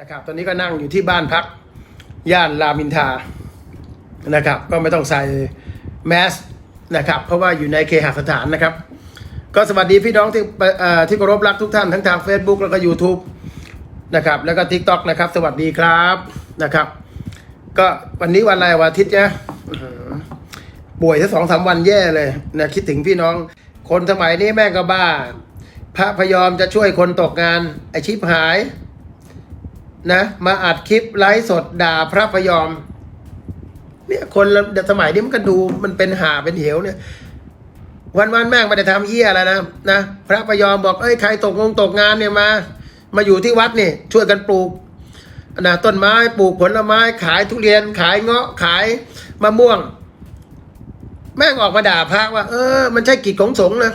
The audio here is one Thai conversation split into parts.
นะครับ ตอนนี้ก็นั่งอยู่ที่บ้านพักย่านรามอินทานะครับ ก็ไม่ต้องใส่แมสนะครับ เพราะว่าอยู่ในเคหสถานนะครับ ก็สวัสดีพี่น้องที่เอ่อที่เคารพรักทุกท่านทั้งทาง Facebook แล้วก็ YouTube นะครับ แล้วก็ TikTok นะครับ สวัสดีครับนะครับ ก็วันนี้วันอะไรวันอาทิตย์นะป่วยทั้งสองสามวันแย่เลยนะคิดถึงพี่น้อง คนสมัยนี้แม่งก็บ้า พระพยอมจะช่วยคนตกงานไอชิปหาย นะ มาอัดคลิปไลฟ์สดด่าพระพยอม เนี่ยคนสมัยนี้มันก็ดูมันเป็นหาเป็นเหวเนี่ย วันวันแม่งไม่ได้ทำเหี้ยอะไรนะนะพระพยอมบอกเอ้ยใครตกงงตกงานเนี่ยมา มาอยู่ที่วัดนี่ช่วยกันปลูกนะต้นไม้ปลูกผลไม้ ขายทุเรียนขายเงาะขายมะม่วง แม่งออกมาด่าพระว่า เออ มันใช่กิจของสงฆ์นะ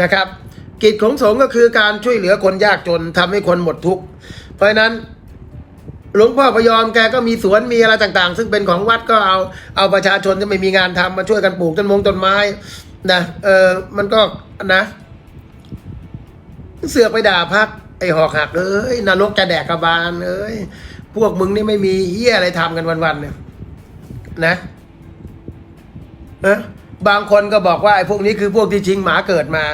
นะครับ กิจของสงฆ์ก็คือการช่วยเหลือคนยากจนทำให้คนหมดทุกข์ เพราะนั้นหลวงพ่อพยอมแกก็มีสวนมีอะไรต่างๆ ซึ่งเป็นของวัดก็เอาเอาประชาชนที่ไม่มีงานทำมาช่วยกันปลูกต้นมงต้นไม้นะเออมันก็นะ เสือกไปด่าพักไอหอกหักเอ้ยนรกจะแดกกระบาลเอ้ยพวกมึงนี่ไม่มีเหี้ยอะไรทำกันวันๆเนี่ยนะเอะบางคนก็บอกว่าไอ้พวกนี้คือพวกที่ชิงหมาเกิดมา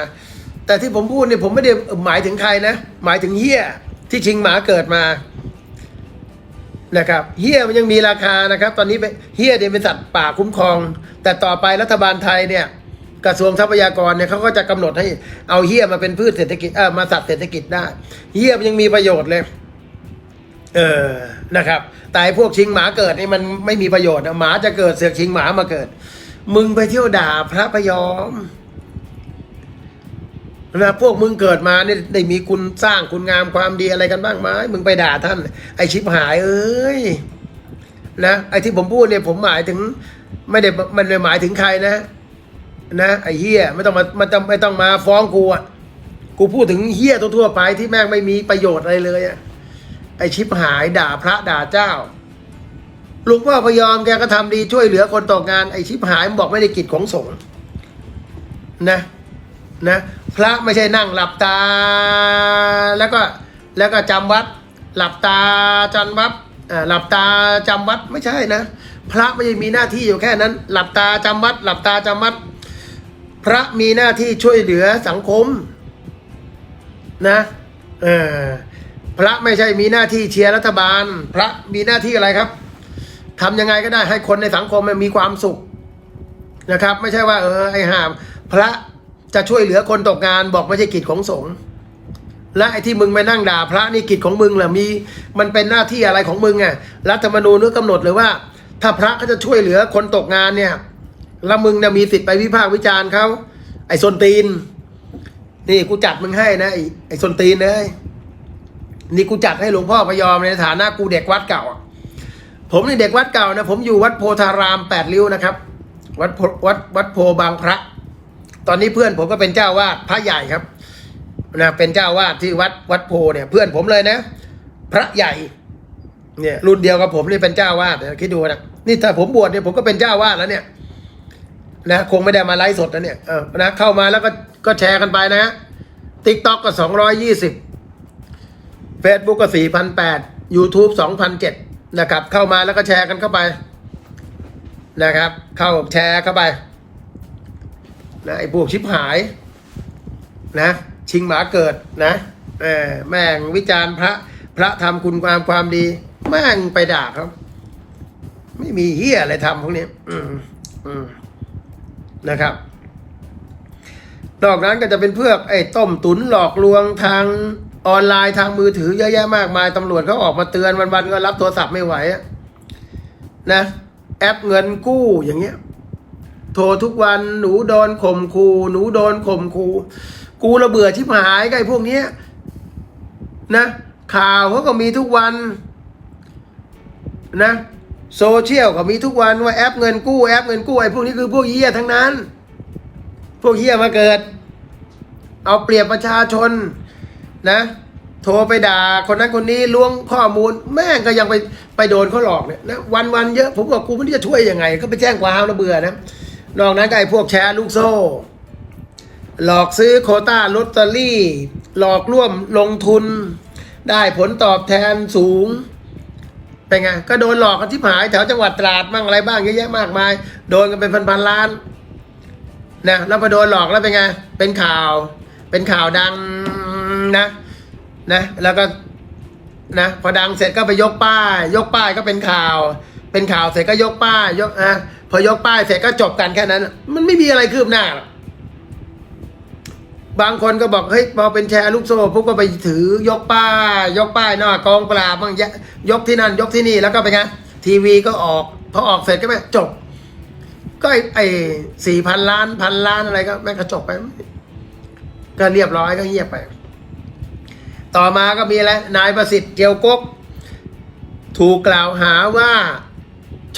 แต่ที่ผมพูดเนี่ยผมไม่ได้หมายถึงใครนะ หมายถึงเหี้ย ที่ชิงหมาเกิดมานะครับเฮียมันยังมีราคานะครับ ตอนนี้เฮียเนี่ยเป็นสัตว์ป่าคุ้มครอง แต่ต่อไปรัฐบาลไทยเนี่ย กระทรวงทรัพยากรเนี่ยเขาก็จะกำหนดให้เอาเฮียมาเป็นพืชเศรษฐกิจเออมาสัตว์เศรษฐกิจได้เฮียมันยังมีประโยชน์เลย เออนะครับ แต่ไอพวกชิงหมาเกิดนี่มันไม่มีประโยชน์นะหมาจะเกิดเสือกชิงหมามาเกิด มึงไปเที่ยวด่าพระพยอม นะพวกมึงเกิดมาเนี่ยได้มีคุณสร้างคุณงามความดีอะไรกันบ้างไหมมึงไปด่าท่าน ไอชิบหายเอ้ยนะไอที่ผมพูดเนี่ยผมหมายถึง ไม่ได้มันไม่หมายถึงใครนะ นะไอเฮียไม่ต้องมามันต้องไม่ต้องมาฟ้องกูอะกูพูดถึงเฮียทั่วๆไปที่แม่งไม่มีประโยชน์อะไรเลยอะไอชิบหายด่าพระด่าเจ้าหลวงพ่อพยอมแกก็ทำดีช่วยเหลือคนตกงานไอชิบหายมันบอกไม่ได้กิจของสงฆ์นะ นะพระไม่ใช่นั่งหลับตา แล้วก็แล้วก็จำวัด หลับตาจำวัดหลับตาจำวัดไม่ใช่นะพระไม่ได้มีหน้าที่อยู่แค่นั้น หลับตาจำวัด หลับตาจำวัด พระมีหน้าที่ช่วยเหลือสังคมนะเออพระไม่ใช่มีหน้าที่เชียร์รัฐบาล พระมีหน้าที่อะไรครับทำยังไงก็ได้ให้คนในสังคมมันมีความสุขนะครับ ไม่ใช่ว่า เออไอ้ห่าพระ จะช่วยเหลือคนตกงานบอกไม่ใช่กิจของสงฆ์และไอ้ที่มึงไปนั่งด่าพระนี่กิจของมึงเหรอมี มันเป็นหน้าที่อะไรของมึงอะรัฐธรรมนูญนึกกำหนดเลยว่า ถ้าพระเขาจะช่วยเหลือคนตกงานเนี่ยแล้วมึงเนี่ยมีสิทธิ์ไปวิพากษ์วิจารณ์เขาไอ้ส้นตีน นี่กูจัดมึงให้นะไอ้ไอ้ส้นตีนเลยนี่กูจัดให้หลวงพ่อพยอมในฐานะกูเด็กวัดเก่า ผมนี่เด็กวัดเก่านะ ผมอยู่วัดโพธารามแปดริ้วนะครับ วัดโพวัดวัดโพบางพระ ตอนนี้เพื่อนผมก็เป็นเจ้าวาดพระใหญ่ครับนะเป็นเจ้าวาดที่วัดวัดโพเนี่ยเพื่อนผมเลยนะ พระใหญ่เนี่ยรุ่นเดียวกับผมนี่เป็นเจ้าวาดคิดดูนะนี่ถ้าผมบวชเนี่ยผมก็เป็นเจ้าวาดแล้วเนี่ยนะคงไม่ได้มาไลฟ์สดนะเนี่ยเออนะเข้ามาแล้วก็ก็แชร์กันไปนะติ๊กต็อกก็สองร้อยยี่สิบเฟซบุ๊กก็สี่พันแปดยูทูบสองพันเจ็ดนะครับ เข้ามาแล้วก็แชร์กันเข้าไปนะครับ เข้าแชร์เข้าไป นะไอ้พวกชิบหายนะ ชิงหมาเกิดนะแม่งวิจารณ์พระพระทำคุณความความดี แม่งไปด่าเขาไม่มีเฮียอะไรทำพวกนี้นะครับ นอกนั้นก็จะเป็นเพื่อไอ้ต้มตุนหลอกลวงทางออนไลน์ทางมือถือเยอะแยะมากมายตำรวจเขาออกมาเตือนวันๆก็รับโทรศัพท์ไม่ไหวนะแอปเงินกู้อย่างเงี้ย โทรทุกวันหนูโดนข่มคูหนูโดนข่มคูกูระเบื่อชิบหายกับไอ้พวกเนี้ยนะ ข่าวเขาก็มีทุกวันนะโซเชียลก็มีทุกวันว่าแอปเงินกู้แอปเงินกู้ไอ้พวกนี้คือพวกเหี้ยทั้งนั้น พวกเหี้ยมาเกิด เอาเปรียบประชาชนนะ โทรไปด่าคนนั้นคนนี้ล้วงข้อมูล แม่งก็ยังไปไปโดนเขาหลอกเนี่ยนะวันวันเยอะ ผมบอกกูไม่รู้จะช่วยยังไง ก็ไปแจ้งความแล้วเบื่อนะ นอกนั้นก็ไอ้พวกแชร์ลูกโซ่ หลอกซื้อโคต้าลอตเตอรี่ หลอกร่วมลงทุน ได้ผลตอบแทนสูง เป็นไง ก็โดนหลอกกันที่หายแถวจังหวัดตราดบ้างอะไรบ้างเยอะแยะมากมาย โดนกันเป็นพันๆล้านนะแล้วพอโดนหลอกแล้วเป็นไง เป็นข่าว เป็นข่าวดังนะ นะ แล้วก็นะพอดังเสร็จก็ไปยกป้าย ยกป้ายก็เป็นข่าว เป็นข่าวเสร็จก็ยกป้ายยกอะ พอยกป้ายเสร็จก็จบกันแค่นั้น มันไม่มีอะไรคืบหน้า บางคนก็บอกเฮ้ยพอเป็นแชร์ลูกโซ่พวกก็ไปถือยกป้าย ยกป้ายหน้ากองปราบบ้างยกที่นั่น ยกที่นี่แล้วก็ไปไงทีวีก็ออก พอออกเสร็จก็ไม่จบ ก็ไอ้ไอ้สี่พันล้านพันล้านอะไรก็แม่งก็จบไป ก็เรียบร้อยก็เงียบไป ต่อมาก็มีอะไรนายประสิทธิ์เกียวกกถูกกล่าวหาว่า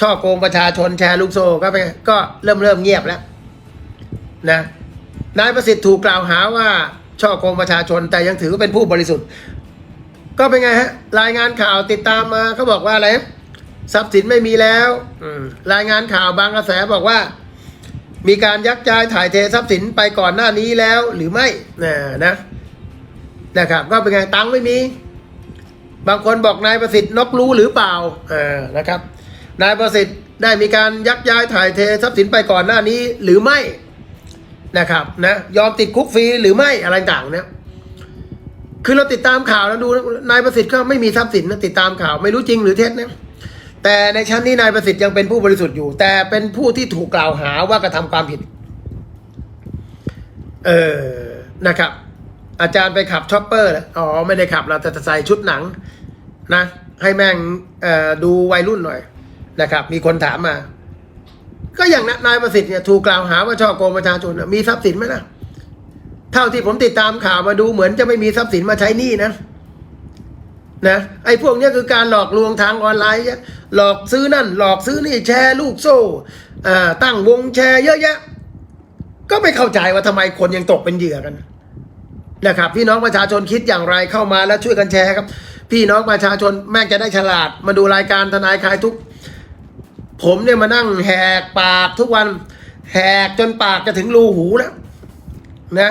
ช่อโกงประชาชนแชร์ลูกโซ่ก็ไปก็เริ่มเริ่มเงียบแล้วนะนายประสิทธิ์ถูกกล่าวหาว่าช่อโกงประชาชนแต่ยังถือว่าเป็นผู้บริสุทธิ์ ก็เป็นไงฮะ รายงานข่าวติดตามมาเขาบอกว่าอะไรทรัพย์สินไม่มีแล้วอรายงานข่าวบางกระแสบอกว่า มีการยักย้ายถ่ายเททรัพย์สินไปก่อนหน้านี้แล้วหรือไม่นะนะนะครับ ก็เป็นไงตังค์ไม่มี บางคนบอกนายประสิทธิ์นกรู้หรือเปล่าอ่านะครับ นายประสิทธิ์ได้มีการยักย้ายถ่ายเททรัพย์สินไปก่อนหน้านี้หรือไม่นะครับนะยอมติดคุกฟรีหรือไม่อะไรต่างเนี่ยคือเราติดตามข่าวแล้วดูนายประสิทธิ์ก็ไม่มีทรัพย์สินนะติดตามข่าวไม่รู้จริงหรือเท็จนะแต่ในชั้นนี้นายประสิทธิ์ยังเป็นผู้บริสุทธิ์อยู่ แต่เป็นผู้ที่ถูกกล่าวหาว่ากระทำความผิด เออนะครับ อาจารย์ไปขับชอปเปอร์หรออ๋อไม่ได้ขับเราแต่ใส่ชุดหนัง นะ ให้แม่งดูวัยรุ่นหน่อย นะครับ มีคนถามมา ก็อย่างนายประสิทธิ์เนี่ยถูกกล่าวหาว่าช่อโกงประชาชนมีทรัพย์สินไหมนะเท่าที่ผมติดตามข่าวมาดูเหมือนจะไม่มีทรัพย์สินมาใช้หนี้นะนะไอ้พวกนี้คือการหลอกลวงทางออนไลน์ หลอกซื้อนั่น หลอกซื้อนี่แชร์ลูกโซ่ตั้งวงแชร์เยอะแยะ ก็ไม่เข้าใจว่าทำไมคนยังตกเป็นเหยื่อกันนะครับ พี่น้องประชาชนคิดอย่างไรเข้ามาแล้วช่วยกันแชร์ครับ พี่น้องประชาชนแม่งจะได้ฉลาด มาดูรายการทนายคลายทุก ผมเนี่ยมานั่งแหกปากทุกวัน แหกจนปากจะถึงรูหูแล้วนะ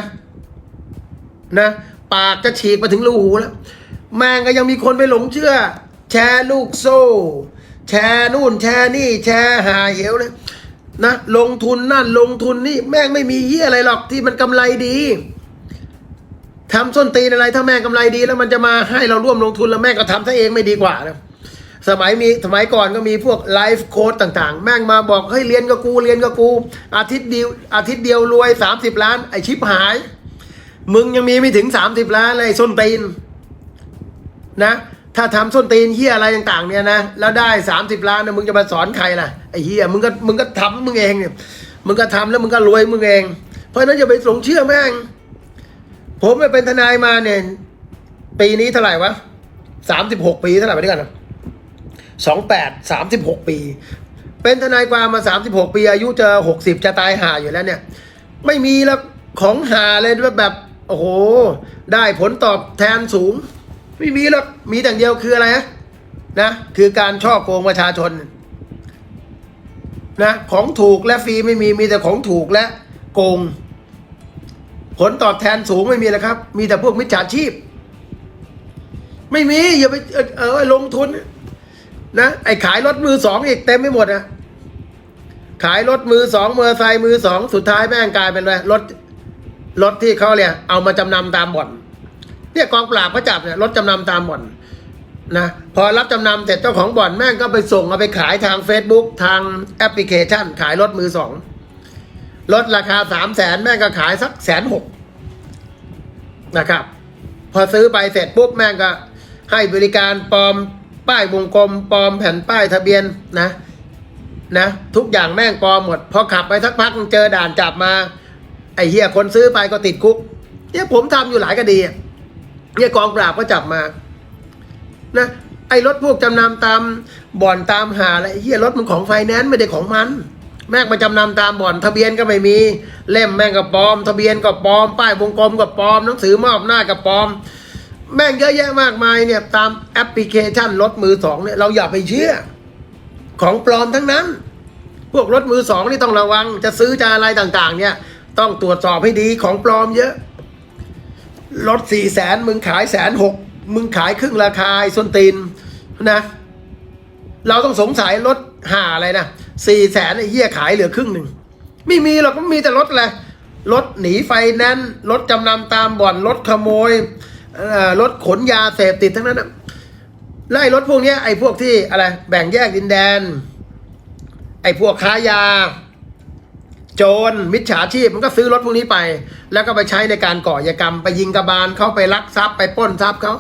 นะปากจะฉีกมาถึงรูหูแล้วแม่งก็ยังมีคนไปหลงเชื่อ แชร์ลูกโซ่ แชร์นู่น แชร์นี่ แชร์หาเหวเลยนะลงทุนนั่นลงทุนนี่แม่งไม่มีเหี้ยอะไรหรอกที่มันกำไรดีทำส้นตีนอะไรถ้าแม่งกำไรดี แล้วมันจะมาให้เราร่วมลงทุนแล้วแม่งก็ทำซะเองไม่ดีกว่านะ สมัยมีสมัยก่อนก็มีพวกไลฟ์โค้ดต่างๆ แม่งมาบอกเฮ้ยเรียนกับกูเรียนกับกู อาทิตย์เดียวอาทิตย์เดียวรวย 30 ล้าน ไอชิปหาย มึงยังมีไม่ถึง 30 ล้านเลยส้นตีนนะ ถ้าทำส้นตีนเฮียอะไรต่างๆ เนี่ยนะแล้วได้ 30 ล้านนะมึงจะมาสอนใครล่ะไอเฮียมึงก็มึงก็ทำมึงเองเนี่ยมึงก็ทำแล้วมึงก็รวยมึงเอง เพราะนั้นอย่าไปสงเชื่อแม่ง ผมเป็นทนายมาเนี่ยปีนี้เท่าไหร่วะสามสิบหกปีเท่าไหร่ไปด้วยกันนะ 28 36 ปี เป็นทนายความมา 36 ปี อายุจะ 60 จะตายหาอยู่แล้วเนี่ย ไม่มีแล้วของหาเลยแบบโอ้โห ได้ผลตอบแทนสูง ไม่มีหรอกมีแต่เดียวคืออะไรนะ คือการช่อโกงประชาชนนะของถูกและฟรีไม่มีมีแต่ของถูกและโกง ผลตอบแทนสูงไม่มีแล้วครับ มีแต่พวกมิจฉาชีพ ไม่มีอย่าไปเออลงทุน นะไอ้ขายรถมือสองอีกเต็มไม่หมดนะขายรถมือสองมอเตอร์ไซค์มือสองสุดท้ายแม่งกลายเป็นอะไรรถรถที่เขาเนี่ยเอามาจำนำตามบ่อน เนี่ยกองปราบเขาจับเนี่ยรถจำนำตามบ่อนนะพอรับจำนำเสร็จเจ้าของบ่อนแม่งก็ไปส่งเอาไปขายทาง Facebook ทางแอปพลิเคชัน ขายรถมือสองลดราคาสามแสนแม่งก็ขายสักแสนหกนะครับ พอซื้อไปเสร็จปุ๊บแม่งก็ให้บริการปลอม ป้ายวงกลมปลอมแผ่นป้ายทะเบียนนะ นะ ทุกอย่างแม่งปลอมหมด พอขับไปสักพักเจอด่านจับมา ไอ้เหี้ยคนซื้อไปก็ติดคุกเนี่ยผมทำอยู่หลายคดีเนี่ยกองปราบก็จับมา นะไอ้รถพวกจำนำตามบ่อนตามหาอะไรเหี้ยรถมันของไฟแนนซ์ไม่ได้ของมัน แม่งมาจำนำตามบ่อนทะเบียนก็ไม่มี เล่มแม่งก็ปลอม ทะเบียนก็ปลอม ป้ายวงกลมก็ปลอมหนังสือมอบหน้าก็ปลอม แม่งเยอะแยะมากมายเนี่ยตามแอปพลิเคชันรถมือสองเนี่ยเราอย่าไปเชื่อ ของปลอมทั้งนั้น พวกรถมือสองนี่ต้องระวัง จะซื้อจะอะไรต่างๆ เนี่ย ต้องตรวจสอบให้ดีของปลอมเยอะ รถสี่แสนมึงขายแสนหกมึงขายครึ่งราคาส้นตีนนะ เราต้องสงสัยรถหาอะไรนะสี่แสนไอ้เหี้ยขายเหลือครึ่งหนึ่งไม่มีหรอกมันมีแต่รถอะไรรถหนีไฟแนนซ์รถจำนำตามบ่อนรถขโมย รถขนยาเสพติดทั้งนั้นไล่รถพวกนี้ไอ้พวกที่อะไร แบ่งแยกดินแดน ไอ้พวกค้ายา โจรมิจฉาชีพมันก็ซื้อรถพวกนี้ไป แล้วก็ไปใช้ในการก่ออากรรม ไปยิงกระบาลเขาไปลักทรัพย์ไปป้นทรัพย์เขา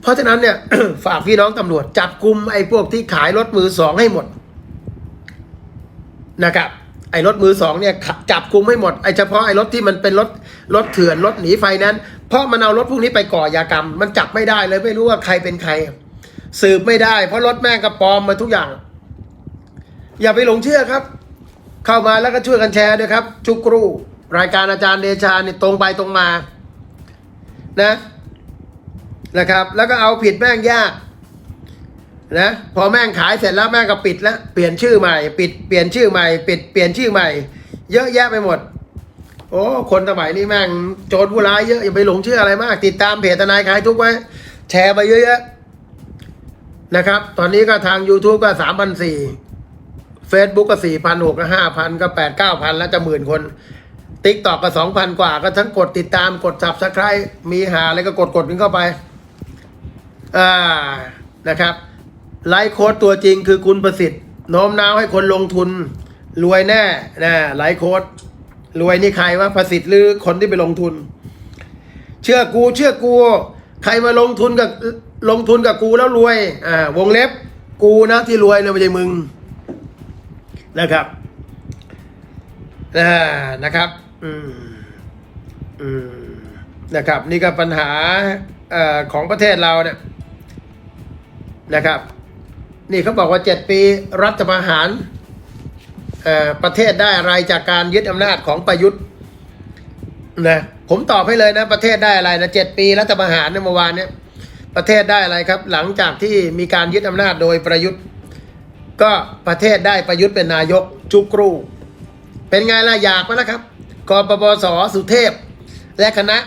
เพราะฉะนั้นเนี่ยฝากพี่น้องตำรวจจับกลุ่มไอ้พวกที่ขายรถมือสองให้หมดนะครับ อ้รถมือสองเนี่ยจับกุมให้หมดไอ้เฉพาะไอ้รถที่มันเป็นรถรถเถื่อนรถหนีไฟนั้น เพราะมันเอารถพวกนี้ไปก่ออากรรม มันจับไม่ได้เลยไม่รู้ว่าใครเป็นใคร สืบไม่ได้ เพราะรถแม่งกระปลอมมาทุกอย่าง อย่าไปหลงเชื่อครับ เข้ามาแล้วก็ช่วยกันแชร์ด้วยครับ จุกรูรายการอาจารย์เดชาเนี่ยตรงไปตรงมา นะนะครับ แล้วก็เอาผิดแม่งยาก นะพอแม่งขายเสร็จแล้วแม่งก็ปิดแล้วเปลี่ยนชื่อใหม่ ปิดเปลี่ยนชื่อใหม่ปิดเปลี่ยนชื่อใหม่ เยอะแยะไปหมด โอ้คนสมัยนี้แม่งโจรผู้ร้ายเยอะอย่าไปหลงเชื่ออะไรมาก ติดตามเพจทนายขายทุกไว้ แชร์ไปเยอะๆนะครับ ตอนนี้ก็ทาง YouTube ก็สามพันสี่เฟซบุ๊กก็สี่พันหกก็ห้าพันก็แปดเก้าพันแล้วจะหมื่นคนติ๊กตอกก็สองพันกว่า ก็ทั้งกดติดตามกดสับสไครมีหาอะไรก็กดกดกันเข้าไป อ่านะครับ ไลฟ์โค้ดตัวจริงคือคุณประสิทธิ์โน้มน้าวให้คนลงทุน รวยแน่นะไลฟ์โค้ดรวยนี่ใครวะประสิทธิ์หรือคนที่ไปลงทุน เชื่อกูเชื่อกู ใครมาลงทุนกับลงทุนกับกูแล้วรวยอ่าวงเล็บกูนะที่รวยเนี่ยไม่ใช่มึงนะครับอ่านะครับอืมอืมนะครับ นี่ก็ปัญหาอของประเทศเราเนี่ยนะครับ นี่เขาบอกว่าเจ็ดปีรัฐประหารประเทศได้อะไรจากการยึดอำนาจของประยุทธ์นะผมตอบให้เลยนะประเทศได้อะไรนะเจ็ดปีรัฐประหารในเมื่อวานเนี้ยประเทศได้อะไรครับ หลังจากที่มีการยึดอำนาจโดยประยุทธ์ ก็ประเทศได้ประยุทธ์เป็นนายกจุกรูเป็นไงล่ะอยากไหมล่ะครับกปปสสุเทพ และคณะ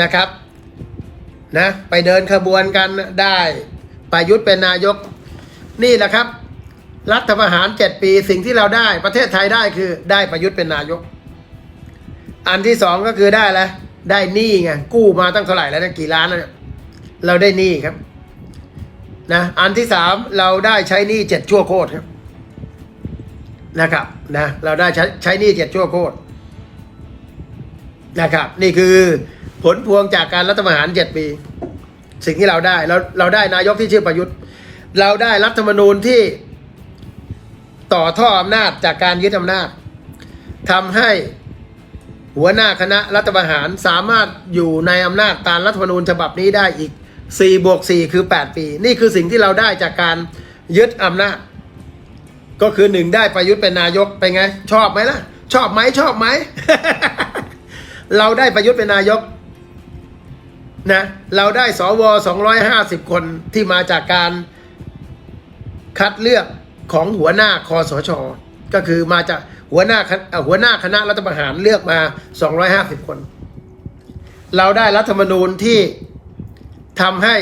นะครับนะไปเดินขบวนกันได้ ประยุทธ์เป็นนายก นี่แหละครับ รัฐประหารเจ็ดปีสิ่งที่เราได้ประเทศไทยได้คือได้ประยุทธ์เป็นนายก อันที่สองก็คือได้แล้วได้หนี้ไงกู้มาตั้งเท่าไหร่แล้วนะกี่ล้านแล้วเนี่ยเราได้หนี้ครับนะอันที่สามเราได้ใช้หนี้เจ็ดชั่วโคตรครับนะครับนะเราได้ใช้ใช้หนี้เจ็ดชั่วโคตรนะครับ นี่คือผลพวงจากการรัฐประหารเจ็ดปี สิ่งที่เราได้เราเราได้นายกที่ชื่อประยุทธ์ เราได้รัฐธรรมนูญที่ต่อท่ออำนาจจากการยึดอำนาจทำให้หัวหน้าคณะรัฐประหารสามารถอยู่ในอำนาจตามรัฐธรรมนูญฉบับนี้ได้อีก4บวก4คือ 8 ปี นี่คือสิ่งที่เราได้จากการยึดอำนาจ ก็คือหนึ่งได้ประยุทธ์เป็นนายกเป็นไง ชอบไหมล่ะ ชอบไหมชอบไหม เราได้ประยุทธ์เป็นนายก นะเราได้สว250 คนที่มาจากการคัดเลือกของหัวหน้าคอสช ก็คือมาจากหัวหน้าหัวหน้าคณะรัฐประหารเลือกมา 250 คน เราได้รัฐธรรมนูญที่ทำให้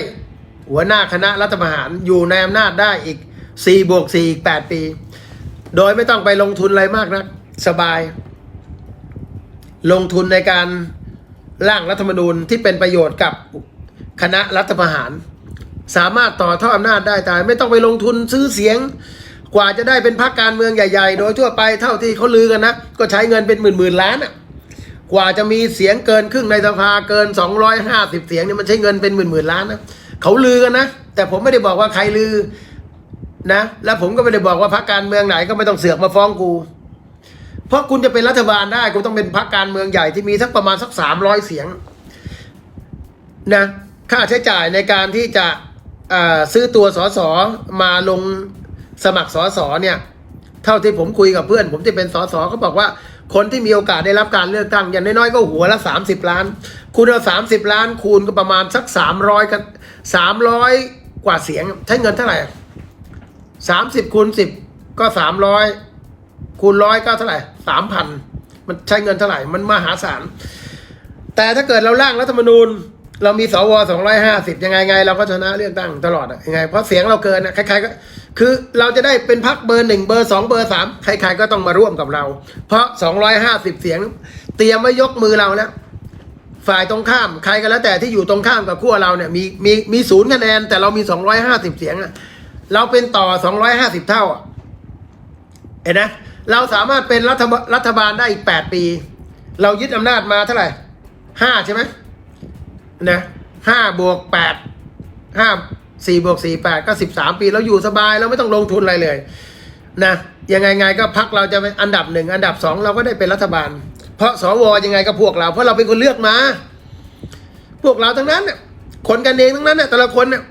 หัวหน้าคณะรัฐประหารอยู่ในอำนาจได้อีก4บวก4อีก 8 ปี โดยไม่ต้องไปลงทุนอะไรมากนะสบาย ลงทุนในการ ร่างรัฐธรรมนูญที่เป็นประโยชน์กับคณะรัฐประหาร สามารถต่อท่ออำนาจได้แต่ไม่ต้องไปลงทุนซื้อเสียง กว่าจะได้เป็นพรรคการเมืองใหญ่ๆ โดยทั่วไปเท่าที่เขาลือกันนะ ก็ใช้เงินเป็นหมื่นๆล้านอะกว่าจะมีเสียงเกินครึ่งในสภาเกิน 250 เสียงเนี่ยมันใช้เงินเป็นหมื่นๆล้านนะเขาลือกันนะแต่ผมไม่ได้บอกว่าใครลือนะ แล้วผมก็ไม่ได้บอกว่าพรรคการเมืองไหนก็ไม่ต้องเสือกมาฟ้องกู เพราะคุณจะเป็นรัฐบาลได้คุณต้องเป็นพรรคการเมืองใหญ่ที่มีสักประมาณสักสามร้อยเสียงนะค่าใช้จ่ายในการที่จะซื้อตัวสสมาลงสมัครสสเนี่ยเท่าที่ผมคุยกับเพื่อน ผมที่เป็นสสเขาบอกว่าคนที่มีโอกาสได้รับการเลือกตั้งอย่างน้อยๆก็หัวละสามสิบล้าน คุณเอาสามสิบล้านคูณก็ประมาณสักสามร้อยกันสามร้อยกว่าเสียง ใช้เงินเท่าไหร่สามสิบคูณสิบก็สามร้อย คูณร้อยก็เท่าไหร่สามพันมันใช้เงินเท่าไหร่ มันมหาศาล แต่ถ้าเกิดเราร่างรัฐธรรมนูญ เรามีสวสองร้อยห้าสิบยังไงไง เราก็ชนะเลือกตั้งตลอดอะยังไง เพราะเสียงเราเกินอะใครๆก็ คือเราจะได้เป็นพักเบอร์หนึ่งเบอร์สองเบอร์สามใครๆก็ต้องมาร่วมกับเรา เพราะสองร้อยห้าสิบเสียง เตรียมไว้ยกมือเราแล้วฝ่ายตรงข้ามใครก็แล้วแต่ที่อยู่ตรงข้ามกับขั้วเราเนี่ยมีมีมีศูนย์คะแนน แต่เรามีสองร้อยห้าสิบเสียงอะเราเป็นต่อสองร้อยห้าสิบเท่าอะเห็นนะ เราสามารถเป็นรัฐบรัฐบาลได้อีกแปดปี เรายึดอำนาจมาเท่าไหร่ห้าใช่ไหมนะห้าบวกแปดห้าสี่บวกสี่แปดก็สิบสามปีเราอยู่สบายเราไม่ต้องลงทุนอะไรเลยนะยังไงไงก็พักเราจะเป็นอันดับหนึ่งอันดับสองเราก็ได้เป็นรัฐบาล เพราะสวยังไงก็พวกเรา เพราะเราเป็นคนเลือกมา พวกเราทั้งนั้นเนี่ยคนกันเองทั้งนั้นเนี่ยแต่ละคนเนี่ย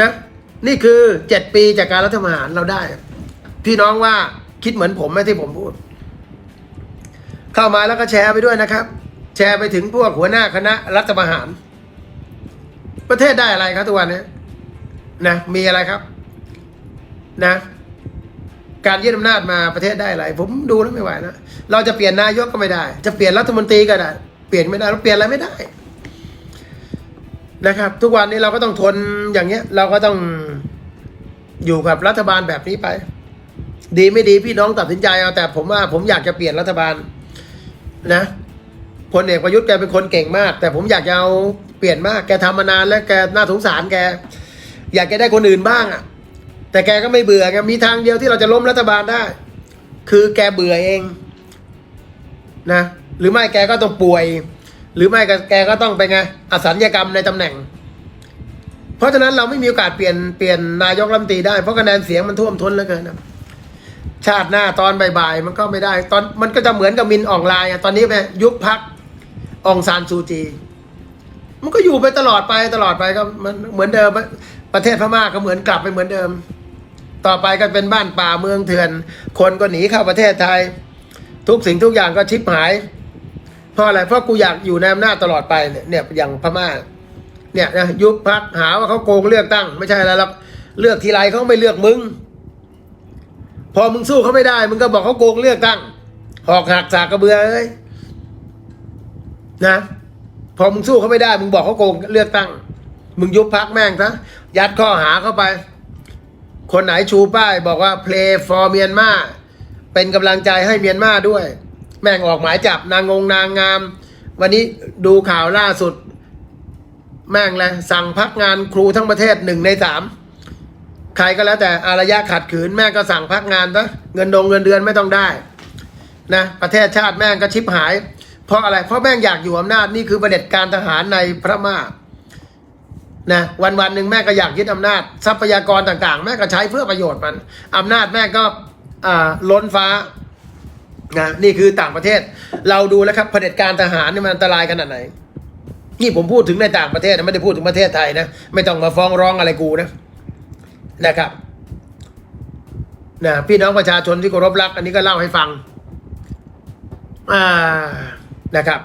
นะ นี่คือเจ็ดปีจากการรัฐประหารเราได้ พี่น้องว่าคิดเหมือนผมไหมที่ผมพูด เข้ามาแล้วก็แชร์ไปด้วยนะครับ แชร์ไปถึงพวกหัวหน้าคณะรัฐประหาร ประเทศได้อะไรครับทุกวันนี้นะมีอะไรครับ นะ การยึดอำนาจมาประเทศได้อะไร ผมดูแล้วไม่ไหวนะเราจะเปลี่ยนนายกก็ไม่ได้ จะเปลี่ยนรัฐมนตรีก็ได้เปลี่ยนไม่ได้เราเปลี่ยนอะไรไม่ได้ นะครับ ทุกวันนี้เราก็ต้องทนอย่างเงี้ย เราก็ต้องอยู่กับรัฐบาลแบบนี้ไป ดีไม่ดีพี่น้องตัดสินใจเอาแต่ผมว่าผมอยากจะเปลี่ยนรัฐบาล นะพลเอกประยุทธ์แกเป็นคนเก่งมาก แต่ผมอยากจะเอาเปลี่ยนมาก แกทำมานานแล้วแกน่าสงสารแก อยากจะได้คนอื่นบ้างอะ แต่แกก็ไม่เบื่อไงมีทางเดียวที่เราจะล้มรัฐบาลได้ คือแกเบื่อเอง นะ หรือไม่แกก็ต้องป่วย หรือไม่ก็แกก็ต้องไปไงอสัญญกรรมในตำแหน่ง เพราะฉะนั้นเราไม่มีโอกาสเปลี่ยนเปลี่ยนนายกรัฐมนตรีได้เพราะคะแนนเสียงมันท่วมท้นเหลือเกินนะ ชาติหน้าตอนบ่ายๆมันก็ไม่ได้ ตอนมันก็จะเหมือนกับมินอ่องลายอะตอนนี้ไปยุบพักองซานซูจี มันก็อยู่ไปตลอดไปตลอดไปก็มันเหมือนเดิมประเทศพม่าก็เหมือนกลับไปเหมือนเดิม ต่อไปก็เป็นบ้านป่าเมืองเถื่อน คนก็หนีเข้าประเทศไทย ทุกสิ่งทุกอย่างก็ชิบหาย เพราะอะไรเพราะกูอยากอยู่ในอำนาจตลอดไปเนี่ยเนี่ยอย่างพม่า เนี่ยนะยุบพักหาว่าเขาโกงเลือกตั้ง ไม่ใช่อะไรหรอกเลือกทีไรเขาไม่เลือกมึง อมึงสู้เขาไม่ได้ มึงก็บอกเขาโกงเลือกตั้ง หอกหักสากกระเบือเอ้ยนะ พอมึงสู้เขาไม่ได้ มึงบอกเขาโกงเลือกตั้ง มึงยุบพักแม่งซะยัดข้อหาเข้าไป คนไหนชูป้ายบอกว่า play for เมียนมาเป็นกำลังใจให้เมียนมาด้วย แม่งออกหมายจับนางงงนางงาม วันนี้ดูข่าวล่าสุด แม่งเลยสั่งพักงานครูทั้งประเทศหนึ่งในสาม ใครก็แล้วแต่อารยะขัดขืนแม่ก็สั่งพักงานซะเงินดงเงินเดือนไม่ต้องได้นะประเทศชาติแม่งก็ชิบหาย เพราะอะไรเพราะแม่งอยากอยู่อำนาจนี่คือประเด็จการทหารในพระม่านะวันวันหนึ่งแม่ก็อยากยึดอำนาจ ทรัพยากรต่างๆ แม่ก็ใช้เพื่อประโยชน์มันอำนาจแม่ก็ล้นฟ้านะนี่คือต่างประเทศ เราดูแล้วครับเผด็จการทหารนี่มันอันตรายขนาดไหน นี่ผมพูดถึงในต่างประเทศนะไม่ได้พูดถึงประเทศไทยนะ ไม่ต้องมาฟ้องร้องอะไรกูนะ นะครับนะพี่น้องประชาชนที่เคารพรัก อันนี้ก็เล่าให้ฟังอ่านะครับ